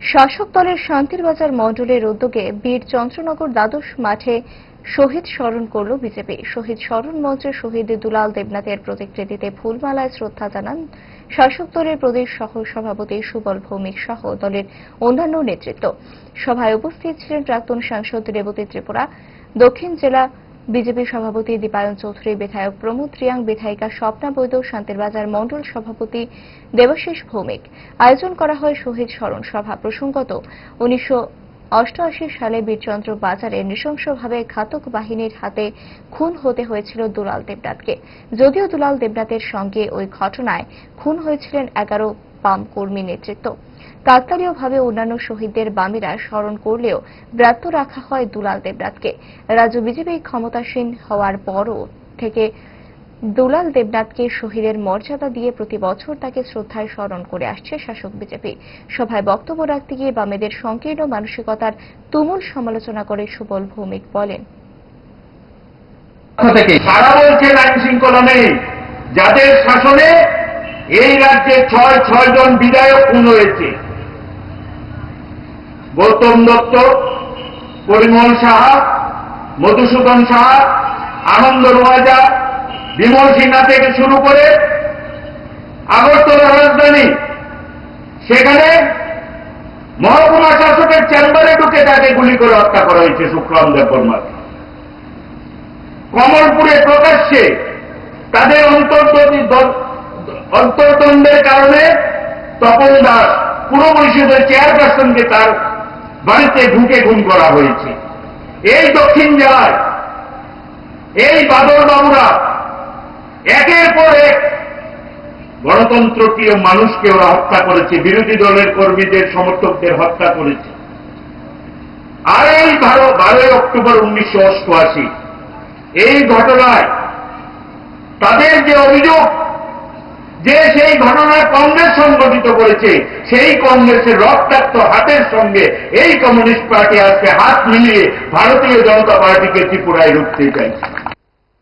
শাসক দলের শান্তির বাজার মণ্ডলের উদ্যোগে বীর চন্দ্রনগর দ্বাদশ মাঠে শহীদ স্মরণ করল বিজেপি। শহীদ স্মরণ মঞ্চে শহীদ দুলাল দেবনাথের প্রতিকৃতিতে ফুলমালায় শ্রদ্ধা জানান শাসক দলের প্রদেশ সহ সভাপতি সুবল ভৌমিক সহ দলের অন্যান্য নেতৃত্ব। সভায় উপস্থিত ছিলেন প্রাক্তন সাংসদ রেবতী ত্রিপুরা, দক্ষিণ জেলা বিজেপি সভাপতি দীপায়ন চৌধুরী, বিধায়ক প্রমোদ রিয়াং, বিধায়িকা স্বপ্না বৈদ্য, শান্তির বাজার মণ্ডল সভাপতি দেবাশিস ভৌমিক। আয়োজন করা হয় শহীদ স্মরণ সভা প্রসঙ্গত। উনিশশো অষ্টআশি সালে বীরচন্দ্র বাজারে নৃশংসভাবে ঘাতক বাহিনীর হাতে খুন হতে হয়েছিল দুলাল দেবনাথকে। যদিও দুলাল দেবনাথের সঙ্গে ওই ঘটনায় খুন হয়েছিলেন এগারো বাম কর্মী নেতৃত্ব। কাকতালীয়ভাবে অন্যান্য শহীদদের বামেরা স্মরণ করলেও ব্রাত্য রাখা হয় দুলাল দেবনাথকে। রাজ্য বিজেপি ক্ষমতাসীন হওয়ার পরও থেকে দুলাল দেবনাথকে শহীদের মর্যাদা দিয়ে প্রতি বছর তাকে শ্রদ্ধায় স্মরণ করে আসছে শাসক বিজেপি। সভায় বক্তব্য রাখতে গিয়ে বামেদের সংকীর্ণ মানসিকতার তুমুল সমালোচনা করে সুবল ভৌমিক বলেন যাদের শাসনে এই রাজ্যে ছয় ছয় জন বিধায়ক খুন হয়েছে। গৌতম দত্ত, পরিমল সাহা, মধুসূদন সাহা, আনন্দ রোয়াজা, বিমল সিনহা থেকে শুরু করে আগরতলা রাজধানী। সেখানে মহকুমা শাসকের চেম্বারে ঢুকে তাকে গুলি করে হত্যা করা হয়েছে শুক্রাম দেববর্মাকে কমলপুরে প্রকাশ্যে তাদের অন্তর্দ্বন্দ্বী দ- অন্তর্দ্বন্দ্বের কারণে তপন দাস পুর পরিষদের চেয়ারপারসনকে তার বাড়িতে ঢুকে খুন করা হয়েছে। এই দক্ষিণ জেলায়, এই বাদর বাবুরা, একের পর এক গণতন্ত্রপ্রিয় মানুষকে ওরা হত্যা করেছে, বিরোধী দলের কর্মীদের, সমর্থকদের হত্যা করেছে। আর এই বারো, বারোই অক্টোবর উনিশশো অষ্টআশি, এই ঘটনায় তাদের যে অভিযোগ যে সেই ঘটনায় কংগ্রেস সংগঠিত করেছে, সেই কংগ্রেসের রক্তাক্ত হাতের সঙ্গে এই কমিউনিস্ট পার্টি আজকে হাত মিলিয়ে ভারতীয় জনতা পার্টিকে ত্রিপুরায় রুখতে চাইছে।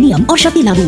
नियम और शक्ति लागू